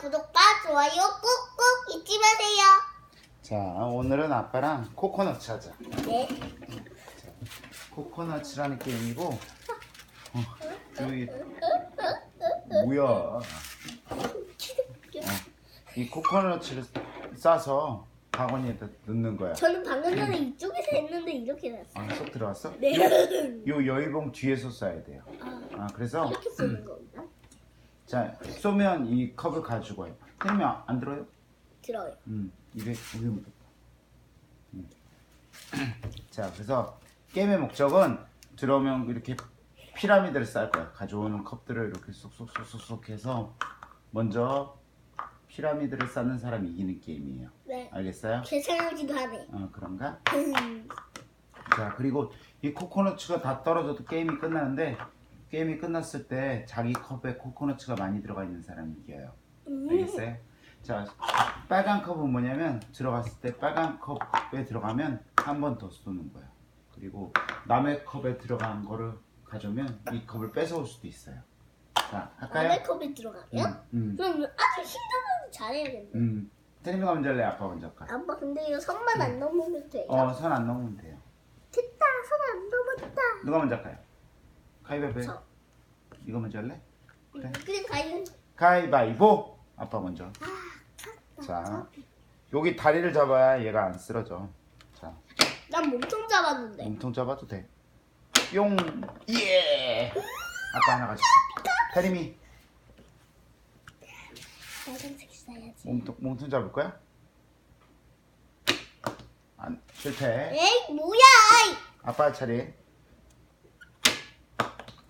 구독과 좋아요 꾹꾹 잊지 마세요. 자, 오늘은 아빠랑 코코넛 하자. 네. 코코넛이라는 게임이고, 어, 여기 뭐야? 어, 이 코코넛을 싸서 바구니에다 넣는 거야. 저는 방금 전에 이쪽에서 했는데 이렇게 났어요. 아, 쏙 들어갔어? 네. 요 여의봉 뒤에서 쏴야 돼요. 아, 아, 그래서 이렇게 쓰는 건가? 자 쏘면 이 컵을 가지고 와요. 때리면 안 들어요? 들어요. 음, 입에 입에 묻었다. 음. 자, 그래서 게임의 목적은 들어오면 이렇게 피라미드를 쌓을 거야. 가져오는 컵들을 이렇게 쏙쏙쏙쏙쏙 해서 먼저 피라미드를 쌓는 사람이 이기는 게임이에요. 네. 알겠어요? 계산하기도 하네. 어, 그런가? 음, 자, 그리고 이 코코넛가 다 떨어져도 게임이 끝나는데 게임이 끝났을 때 자기 컵에 코코넛가 많이 들어가 있는 사람이 이겨요. 음. 알겠어요? 자, 빨간 컵은 뭐냐면 들어갔을 때 빨간 컵에 들어가면 한 번 더 쏘는 거야. 그리고 남의 컵에 들어간 거를 가져오면 이 컵을 뺏어올 수도 있어요. 자, 할까요? 남의 컵에 들어가면? 음, 음, 그럼 아주 힘들어도 잘해야겠네. 음. 테리미가 먼저 할래? 아빠 먼저 할까? 아빠 근데 이거 선만 안 넘으면 돼요. 어, 선 안 넘으면 돼요. 됐다, 선 안 넘었다. 누가 먼저 할까요? 가위바위보. 저. 이거 먼저 할래? 그래. 그래 가요. 가위바위보. 아빠 먼저. 아, 자, 여기 다리를 잡아야 얘가 안 쓰러져. 자, 난 몸통 잡았는데. 몸통 잡아도 돼. 용, 예. 아빠 하나 가졌어. 빨간색 써야지. 몸통 몸통 잡을 거야? 안 실패. 에이 뭐야? 아빠 차례.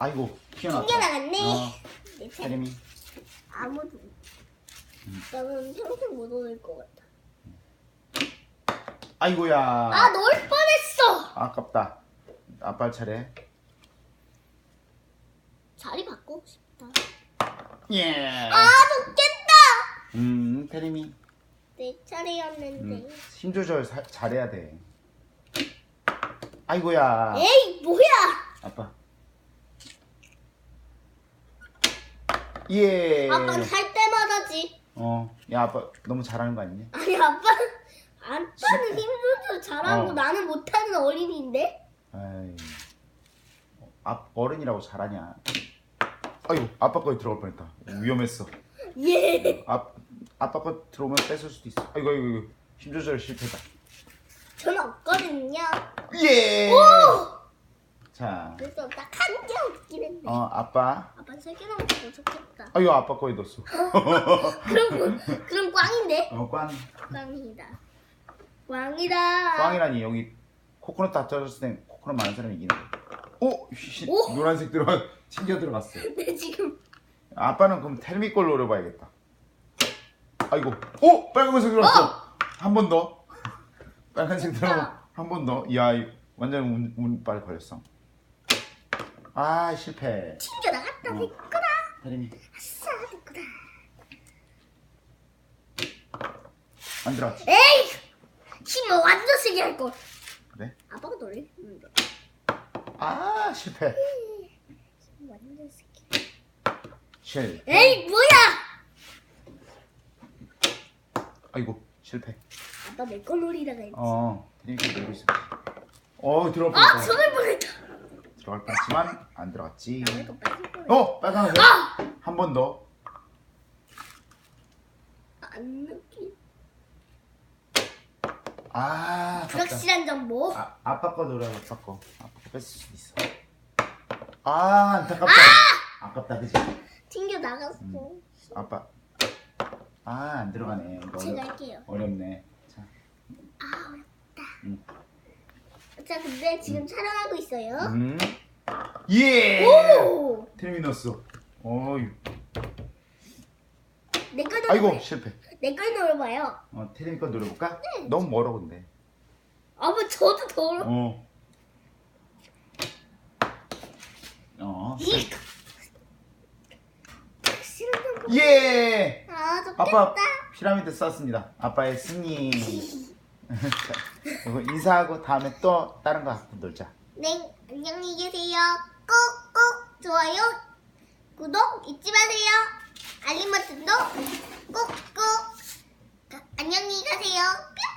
아이고 튀어나왔다. 튕겨나갔네. 어, 내 차. 테리미. 아무도. 나는 평생 못 얻을 것 같아. 아이고야. 아 넣을 뻔했어. 아깝다. 아빠 차례. 자리 바꾸고 싶다. 예. 아 좋겠다. 음, 테리미. 내 차례였는데. 음, 힘 조절 사- 잘해야 돼. 아이고야. 에이 뭐야? 아빠. 예. 아빠는 할 때마다지. 어, 야 아빠 너무 잘하는 거 아니냐? 아니 아빠 아빠는 힘들도 잘하고 어. 나는 못하는 어린이인데. 아이, 아 어른이라고 잘하냐? 아이고 아빠 거에 들어갈 뻔했다. 위험했어. 예. 아 아빠 거 들어오면 뺏을 수도 있어. 아이고 아이고, 아이고. 힘 조절 실패다. 저는 없거든요. 예. 자, 그래서 딱한 개 없긴 했네. 어 아빠. 아빠 세개 넘었어 좋겠다. 아이고 아빠 거에 넣었어. 그럼 뭐- 그럼 꽝인데? 어 꽝. 꽝이다. 꽝이다. 꽝이라니 여기 코코넛 다 떨어졌을 때 코코넛 많은 사람이 이기는 거야. 오, 씨, 오! 노란색 들어가 튕겨 들어갔어. 근데 지금 아빠는 그럼 텔미 걸 노려봐야겠다. 아이고, 오, 빨간색 들어갔어. 한 번 더. 빨간색 들어가면 한번 더. 이야, 이- 완전 운, 운빨 걸렸어. 아, 실패. 튕겨 나갔다 어. 내 거다. 텔미 아싸 내 거다. 안 들어갔지? 에이 힘을 완전 세게 할 걸. 그래? 아빠가 너를 했는데. 아, 실패. 힘 완전 세게. 실. 에이 뭐야? 아이고, 실패. 아빠 내 거 놀이다가 했지. 어, 텔미가 놀고 있어. 어, 들어갈 아. 손을 보냈다. 들어갈 뻔했지만 안 들어갔지. 거 뻔했. 어, 빨간색. 아! 한번 더. 안 느끼. 아, 아깝다. 불확실한 정보. 아, 아빠 거 노래 아빠 거. 아빠 거 뺏을 수도 있어. 아, 안타깝다. 아! 깝다 그지? 튕겨 나갔어. 아빠. 아, 안 들어가네. 이거 제가 어렵, 할게요. 어렵네. 자, 아 어렵다. 음. 자 근데 지금 촬영하고 있어요. 음. 예! 오! 테미너스. 어이. 내걸 아이고, 노려봐요. 실패. 내걸 노려봐요. 어, 테레미 거 노려볼까? 너무 멀어, 근데. 아뭐 저도 더러. 어. 어. 이. 싫은 정보. 예! 아 좋겠다. 아빠 피라미드 썼습니다. 아빠의 승리. 이거 인사하고 다음에 또 다른 거 갖고 놀자. 네, 안녕히 계세요. 꾹꾹 좋아요, 구독 잊지 마세요. 알림 버튼도 꾹꾹. 가- 안녕히 가세요. 뿅!